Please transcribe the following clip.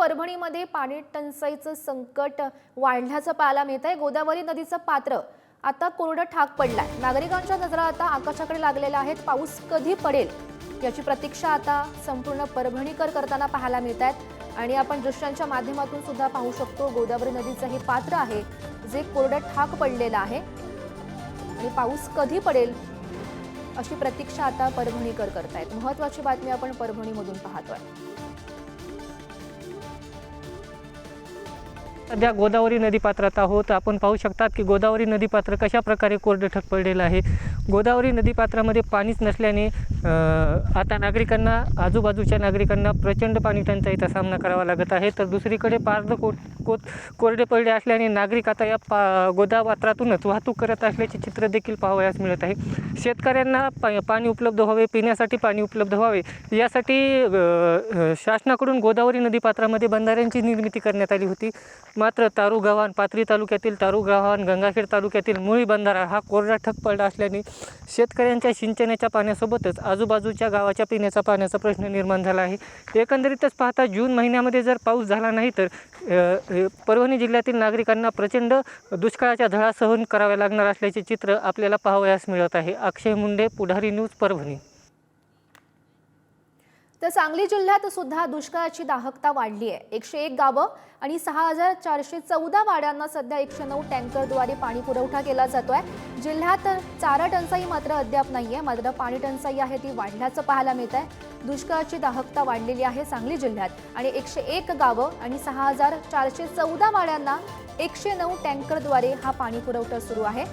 परभणीमध्ये पाणी टंचाईचं संकट वाढल्याचं पाहायला मिळत आहे गोदावरी नदीचं पात्र आता कोरडं ठाक पडलाय. नागरिकांच्या नजरा आता आकाशाकडे लागलेल्या आहेत. पाऊस कधी पडेल याची प्रतीक्षा आता संपूर्ण परभणीकर करताना पाहायला मिळत आहेत आणि आपण दृश्यांच्या माध्यमातून सुद्धा पाहू शकतो गोदावरी नदीचं हे पात्र आहे जे कोरडं ठाक पडलेलं आहे. आणि पाऊस कधी पडेल अशी प्रतीक्षा आता परभणीकर करतायत. महत्वाची बातमी आपण परभणीमधून पाहतोय. सध्या गोदावरी नदीपात्रात आहोत. आपण पाहू शकतात की गोदावरी नदीपात्र कशा प्रकारे कोरडं ठक पडलेलं आहे. गोदावरी नदीपात्रामध्ये पाणीच नसल्याने आता नागरिकांना आजूबाजूच्या नागरिकांना प्रचंड पाणी टंचाईचा सामना करावा लागत आहे. तर दुसरीकडे पार्द कोट को कोरडे पडले असल्याने नागरिक आता या पा गोदापात्रातूनच वाहतूक करत असल्याचे चित्र देखील पाहावयास मिळत आहे. शेतकऱ्यांना पा पाणी उपलब्ध व्हावे पिण्यासाठी पाणी उपलब्ध व्हावे यासाठी शासनाकडून गोदावरी नदीपात्रामध्ये बंधाऱ्यांची निर्मिती करण्यात आली होती. मात्र तारुगावान पाथरी तालुक्यातील तारुगावान गंगाखेड तालुक्यातील मुळी बंधारा हा कोरडा ठक पडला असल्याने शेतकऱ्यांच्या सिंचनाच्या पाण्यासोबतच आजूबाजूच्या गावाच्या पिण्याच्या पाण्याचा प्रश्न निर्माण झाला आहे. एकंदरीतच पाहता जून महिन्यामध्ये जर पाऊस झाला नाही तर आहे. परभणी जिल्ह्यातील नागरिकांना प्रचंड दुष्काळाच्या झळा सहन कराव्या लागणार असल्याचे चित्र आपल्याला पाहावयास मिळत आहे. अक्षय मुंडे पुढारी न्यूज परभणी. तर सांगली जिल्ह्यात सुद्धा दुष्काळाची दाहकता वाढली आहे. एकशे एक गावं आणि सहा हजार चारशे चौदा वाड्यांना सध्या एकशे नऊ टँकरद्वारे पाणी पुरवठा केला जातोय. जिल्ह्यात चारा टंचाई मात्र अद्याप नाही आहे मात्र पाणी टंचाई आहे ती वाढल्याचं पाहायला मिळत आहे दुष्काळाची दाहकता वाढलेली आहे सांगली जिल्ह्यात. आणि एकशे एक गावं आणि सहा हजार चारशे चौदा वाड्यांना एकशे नऊ टँकरद्वारे हा पाणी पुरवठा सुरू आहे.